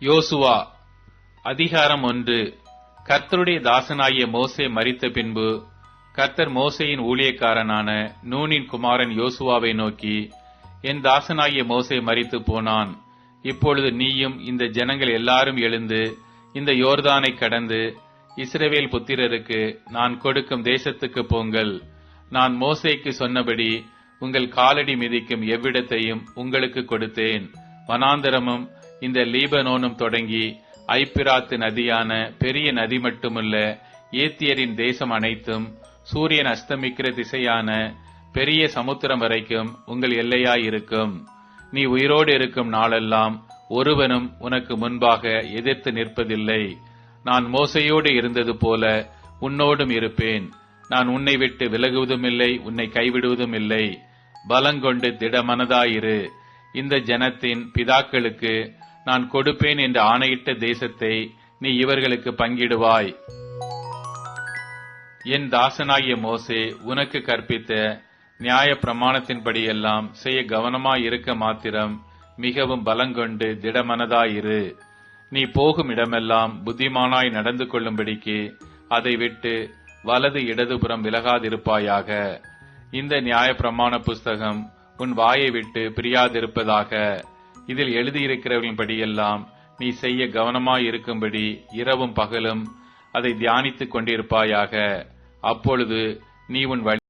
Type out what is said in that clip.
யோசுவா அதிகாரம் ஒன்று. கர்த்தருடைய தாசனாகிய மோசே மறித்த பின்பு கர்த்தர் மோசையின் ஊழியக்காரனான நூனின் குமாரன் யோசுவாவை நோக்கி என் தாசனாகிய மோசே மறித்து போனான். இப்பொழுது நீயும் இந்த ஜனங்கள் எல்லாரும் எழுந்து இந்த யோர்தானை கடந்து இஸ்ரவேல் புத்திரருக்கு நான் கொடுக்கும் தேசத்துக்கு போங்கள். நான் மோசைக்கு சொன்னபடி உங்கள் காலடி மிதிக்கும் எவ்விடத்தையும் உங்களுக்கு கொடுத்தேன். வனாந்தரமும் இந்த லீபனோனும் தொடங்கி ஐப்பிராத்து நதியான பெரிய நதி மட்டுமல்ல ஏத்தியரின் தேசம் அனைத்தும் சூரியன் அஸ்தமிக்கிற திசையான பெரிய சமுத்திரம் வரைக்கும் உங்கள் எல்லையாயிருக்கும். நீ உயிரோடு இருக்கும் நாளெல்லாம் ஒருவனும் உனக்கு முன்பாக எதிர்த்து நிற்பதில்லை. நான் மோசையோடு இருந்தது போல உன்னோடும் இருப்பேன். நான் உன்னை விட்டு விலகுவதும் இல்லை உன்னை கைவிடுவதும் இல்லை பலங்கொண்டு திடமனதாயிரு. இந்த ஜனத்தின் பிதாக்களுக்கு நான் கொடுப்பேன் என்று ஆணையிட்ட தேசத்தை நீ இவர்களுக்கு பங்கிடுவாய். என் தாசனாகிய மோசே உனக்கு கற்பித்த நியாய பிரமாணத்தின்படியெல்லாம் செய்ய கவனமாய் இருக்க மாத்திரம் மிகவும் பலங்கொண்டு திடமனதாயிரு. நீ போகும் இடமெல்லாம் புத்திமானாய் நடந்து கொள்ளும்படிக்கு அதை விட்டு வலது இடதுபுறம் விலகாதிருப்பாயாக. இந்த நியாய பிரமாண புஸ்தகம் உன் வாயை விட்டு பிரியாதிருப்பதாக இதில் எழுதியிருக்கிறவர்களின்படியெல்லாம் நீ செய்ய கவனமாய் இருக்கும்படி இரவும் பகலும் அதை தியானித்துக் கொண்டிருப்பாயாக. அப்பொழுது நீ உன் வழி